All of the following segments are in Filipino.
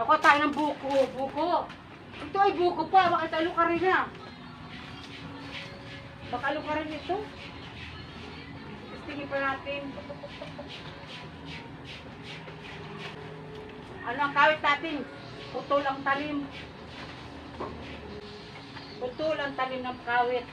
Ako tayo ng buko. Buko. Ito ay buko pa. Bakit alo ka rin na? Baka alo ka rin ito. Tingin pa natin. Ano ang kawit natin? Putol ang talim. Putol ang talim ng kawit.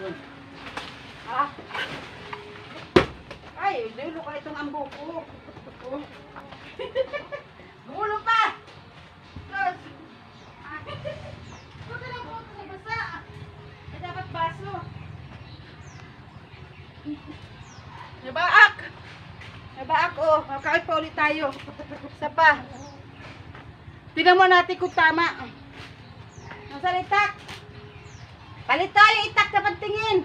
Yun. Ah. Ay, dulo ka itong ambo ko. Oh. Gulo pa! Los! Ah. Huwag ka na buhok sa basa. Ay, dapat baso. Nabaak! Nabaak, oh. Makakit pa ulit tayo. Isa pa. Tingnan mo natin kung tama. Nasaan itak? Palit tayo, itak na pantingin.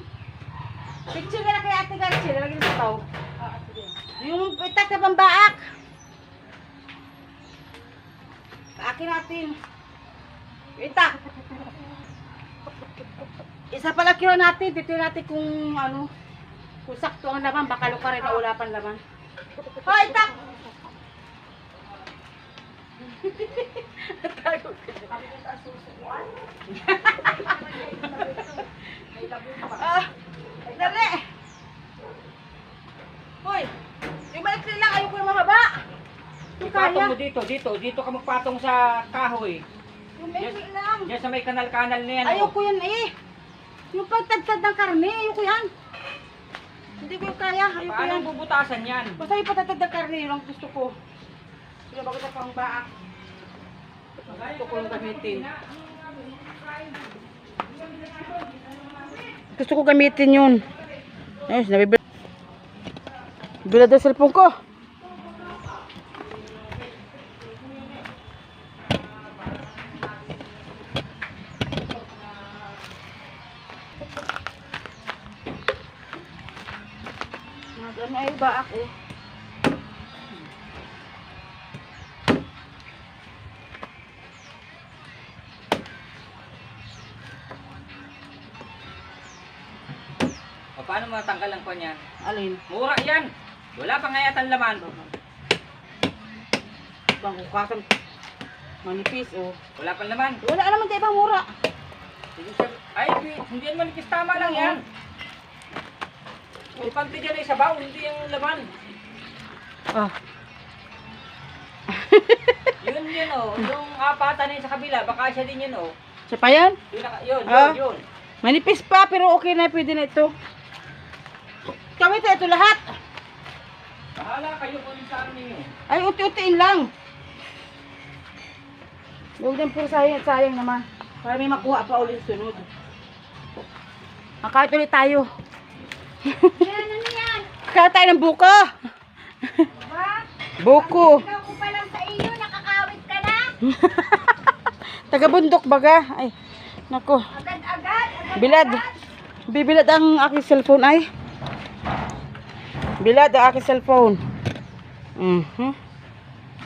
Picture ka na kay Ate Garcia, lalagyan sa tao. Yung itak na pambaak. Paakin natin. Itak. Isa pala kilo natin, dito natin kung ano, kung sakto ang laman, baka luka rin na ulapan laman. Hoy, itak! Ah, dali. Hoy, yung malikli lang, ayoko yung mahaba. Kaya. mo dito, dito, dito ka magpatong sa kahoy. Yung malikli lang. Diyan sa may kanal-kanal na yan. oh. Ayoko yan eh. Yung pagtagtad ng karne, ayoko yan. Hindi ko yung kaya, ayoko Paano yan. bubutasan yan? Basta yung patagtad ng karne, yun ang gusto ko. Sino ba kita pang baak? Gusto ko yung gamitin. Gusto ko gamitin yun. Ayos, nabibila. Bila daw cellphone ko. Ano ay ba ako? O, paano matanggal ang kwan yan? Alin? Mura yan. Wala pa nga yata laman. Bang kukasan. Manipis oh. Wala pa laman. Wala naman tayo ibang mura. Sige, sir. Ay, di- hindi yan manipis tama lang yan. Importante dyan ay sabaw, hindi yung laman. Ah. Yun yun oh. Yung apatan na yun sa kabila, baka siya din yun oh. Siya pa yan? Yun, naka- yun, yun, Ah. yun. Manipis pa pero okay na pwede na ito. Kami ito, ito lahat. Bahala kayo kung saan ninyo. Ay, uti-utiin lang. Huwag din puro sayang, sayang naman. Para may makuha pa ulit sunod. Makakit ulit tayo. Yan, ano yan? Kaya tayo ng buko. Ba? Buko. Ikaw ko pa lang sa iyo, nakakawit ka na. Taga-bundok baga. Ay, nako. Agad-agad. agad Bilad. Bibilad ang aking cellphone ay. Bilad ang aking cellphone. Mhm.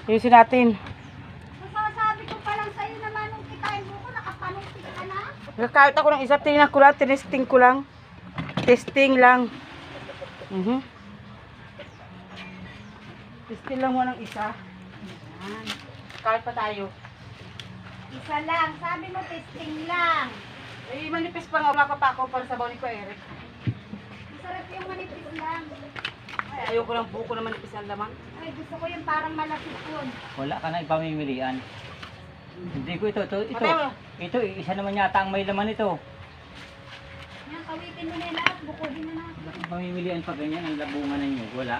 Ayusin natin. Masasabi ko pa lang sa iyo naman nung kikain mo ko, nakapanungkit ka na. Nakakita ko ng isa, tingnan ko lang, tinesting ko lang. Testing lang. Mhm. Testing lang mo ng isa. Ayan. Kahit pa tayo. Isa lang, sabi mo testing lang. Eh, manipis pa nga. Wala pa pa ako para sa ni ko, Eric. Masarap yung manipis lang. Ay, ayoko lang buko na manipis ang laman. Ay, gusto ko yung parang malapit yun. Wala ka na ipamimilian. Hindi ko ito, ito, ito. Mo. Ito, isa naman yata ang may laman ito. Yan, kawitin mo na lahat, bukuhin mo na. Wala kang pamimilian pa ganyan, ang labungan ninyo. Wala.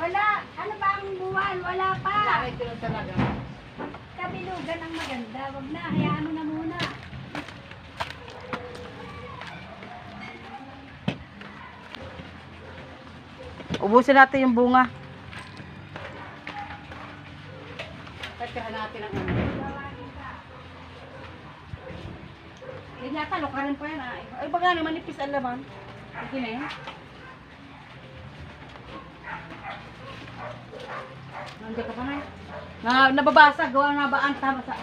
Wala, ano ba ang buwan? Wala pa. Ito lang talaga. Kabilugan ang maganda. Wag na, hayaan mo na muna. Ubusin natin yung bunga. Katihan natin ang ano. Yata, lukarin pa yan ah. Ay, baga naman nipis ang laman. Sige na yan. Nandiyan ka pa na Na, nababasa, gawa na ba ang tama sa...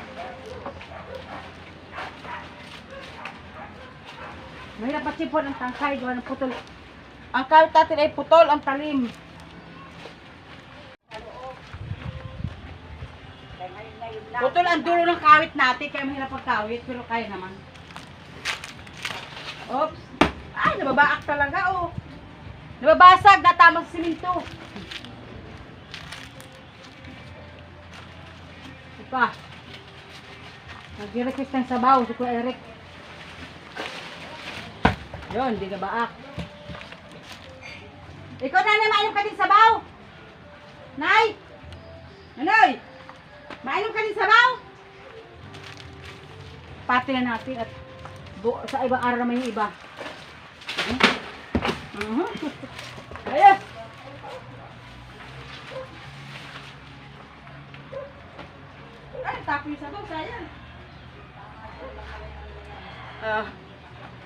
Mahirap matsipon ang tangkay, gawa ng putol. Ang kawit natin ay putol, ang talim. Putol ang dulo ng kawit natin, kaya mahirap pagkawit, pero kaya naman. Oops. Ay, nababaak talaga, oh. Nababasag, natama sa siminto. Ito pa. Nag-request ng sabaw, si Kuya Eric. Yun, di ka baak. Ikaw na na, mainom ka din sabaw. Nay! Nanoy! Mainom ka din sabaw? Pati na natin at bu- sa ibang araw naman yung iba. Mhm. Ayos! Ay, tapo yung sabaw, sayang. Ah,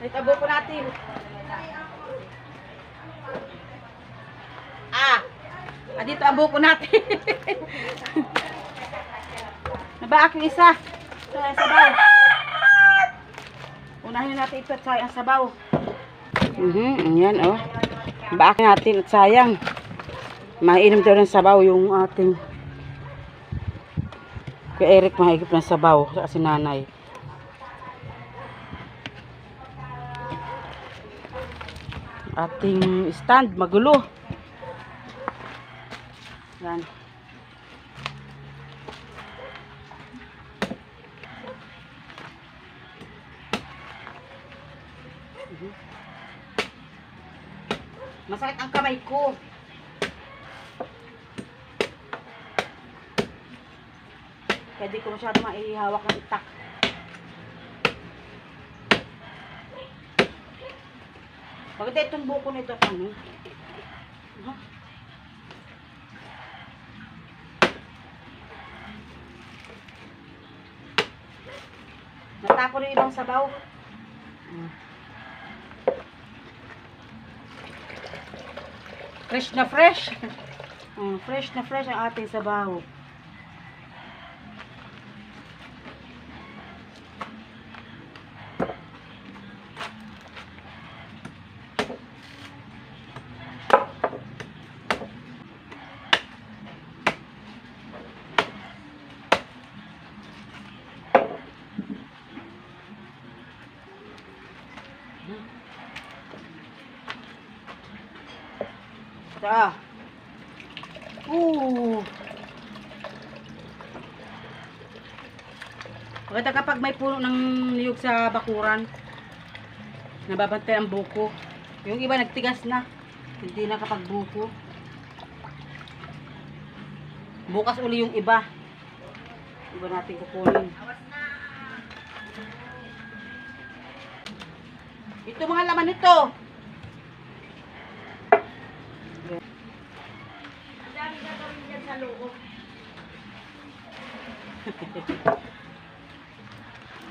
itabo ko natin. Ah, ah dito abo ko natin. Nabaak yung isa. Sa sabaw. Unahin natin ito at sayang sabaw. Mhm, yan oh. Baak natin at sayang. Mainom daw ng sabaw yung ating Kuya Eric mahigip ng sabaw sa si nanay. Ating stand magulo. Yan. Mhm. Masakit ang kamay ko. Kaya di ko masyado maihawak ng itak. Maganda itong buko nito, ano? Huh? Natako na yung ibang sabaw. Mm. Fresh na fresh. Mm, fresh na fresh ang ating sabaw. Ito. Ooh. Maganda kapag may puno ng niyog sa bakuran. Nababantay ang buko. Yung iba nagtigas na. Hindi na kapag buko. Bukas uli yung iba. Iba natin kukunin. Ito mga laman nito.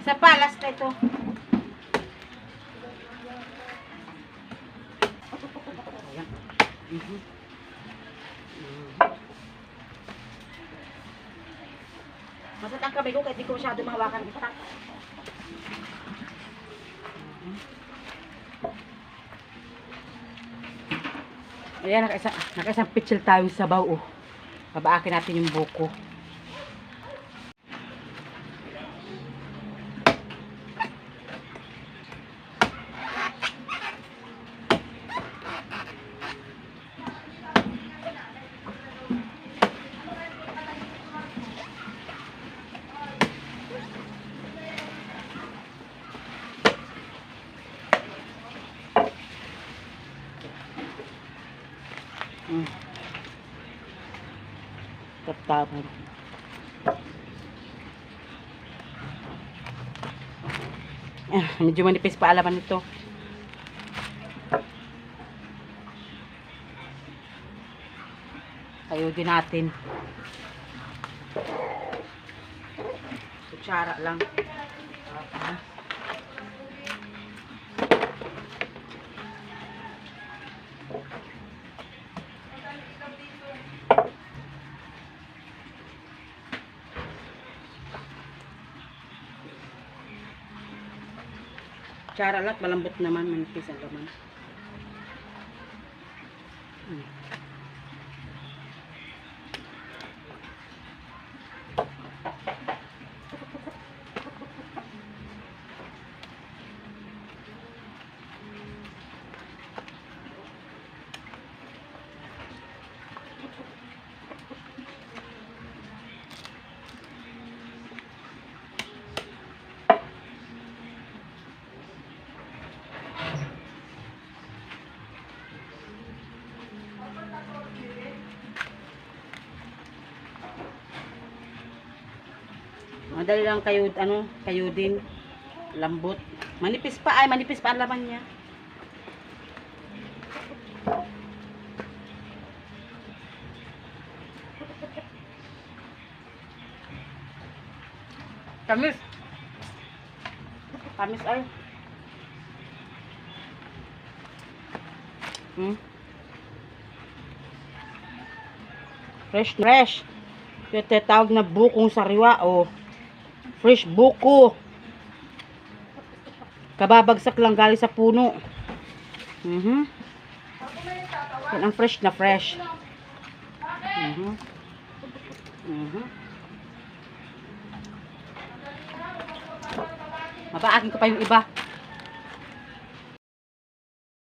Sa palas na ito. Ayan. Mhm. Masat ang kamay ko kahit di ko masyado mahawakan itak. Mhm. Ayan, nakaisa, nakaisang pitchel tayo sa sabaw. Oh. Babaakin natin yung buko. Taptapan. Ah, medyo manipis pa alaman nito. Ayodin natin. Kutsara lang. Ah. Tsara lang, malambot naman, manipis ang laman. Madali lang kayo, ano, kayo din. Lambot. Manipis pa, ay, manipis pa ang laman niya. Tamis. Tamis ay. Hmm. Fresh, fresh. Yung tinatawag na bukong sariwa, oh. Fresh buko. Kababagsak lang galing sa puno. Mhm. Yan ang fresh na fresh. Mhm. Mhm. Mabaakin ko pa yung iba.